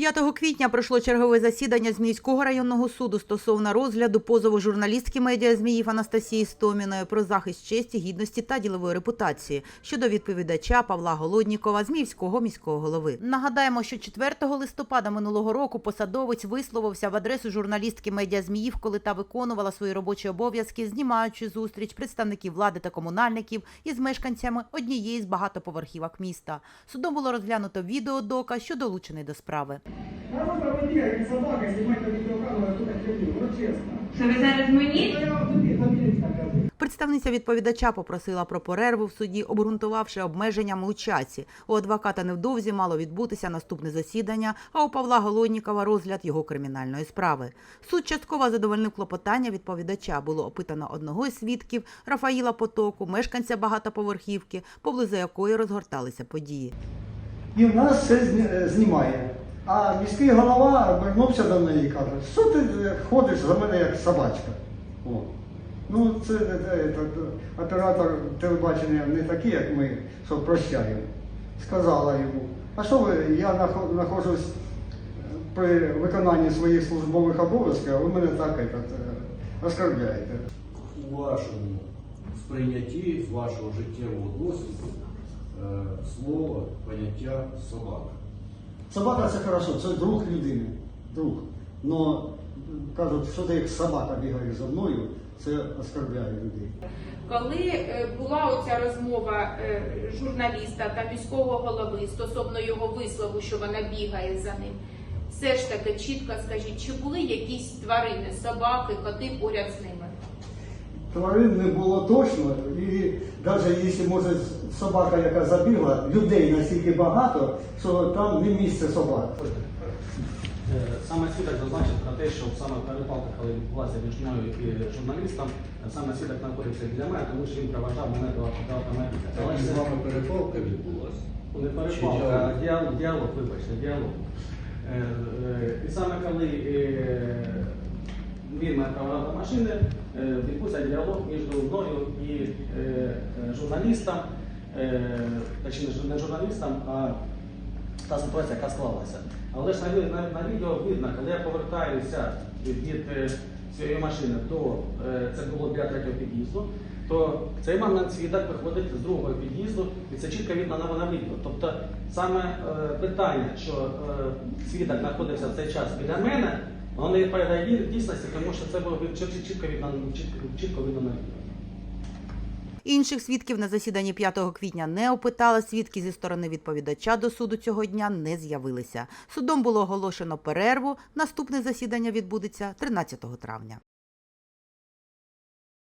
5 квітня пройшло чергове засідання Зміївського районного суду стосовно розгляду позову журналістки медіа Зміїв Анастасії Стоміної про захист честі, гідності та ділової репутації щодо відповідача Павла Голоднікова, Зміївського міського голови. Нагадаємо, що 4 листопада минулого року посадовець висловився в адресу журналістки медіа Зміїв, коли та виконувала свої робочі обов'язки, знімаючи зустріч представників влади та комунальників із мешканцями однієї з багатоповерхівок міста. Судом було розглянуто відеодоказ, що долучений до справи. Народ проводила, как собака, на видеокамеру, кто так любил, вот. Що ви зараз мені? Ну, я вам тобі, тобі так кажу. Представниця відповідача попросила про перерву в суді, обґрунтувавши обмеженням у часі. У адвоката невдовзі мало відбутися наступне засідання, а у Павла Голоднікова розгляд його кримінальної справи. Суд частково задовольнив клопотання відповідача. Було опитано одного із свідків Рафаїла Потоку, мешканця багатоповерхівки, поблизу якої розгорталися події. І в нас все е, знімає. А міський голова обернувся до мене і каже, що ти е, ходиш за мене як собачка. О. Ну, це, е, е, е, оператор телебачення не такий, як ми, що прощаємо. Сказала йому, а що ви, я знаходжусь при виконанні своїх службових обов'язків, а ви мене так оскорбляєте. у вашому сприйнятті з вашого життєвого досвіду слово, поняття собака. Собака це хорошо, це друг людини. Друг. Но кажуть, що ти як собака бігаєш за мною, це оскорбляє людей. Коли е, була оця розмова е, журналіста та міського голови стосовно його вислову, що вона бігає за ним, все ж таки чітко скажіть, чи були якісь тварини, собаки, коти поряд з ними? Тварин не було точно, і навіть якщо може собака, яка забігла, людей настільки багато, що там не місце собак. Е, Саме свідок зазначив про те, що саме перепалка, коли відбулася між мною і журналістом, саме свідок знаходився біля мене, тому що він проважав мене до автомобіля. Але Так, з вами перепалка відбулася. не перепалка, а діалог, діалог, вибачте, діалог. Е, е, І саме коли проважав до машини, е, відбувся діалог між мною і е, е, журналістом, точніше не журналістом, а та ситуація, яка склалася. Але ж на, на, відео видно, коли я повертаюся від, цієї машини до це було біля третього під'їзду, то цей момент свідок виходить з другого під'їзду, і це чітко видно на, на відео. Тобто саме е, питання, що е, свідок знаходився в цей час біля мене, воно не відповідає дійсності, тому що це було чітко видно, чітко, чітко видно на відео. Інших свідків на засіданні 5 квітня не опитали. Свідки зі сторони відповідача до суду цього дня не з'явилися. Судом було оголошено перерву. Наступне засідання відбудеться 13 травня.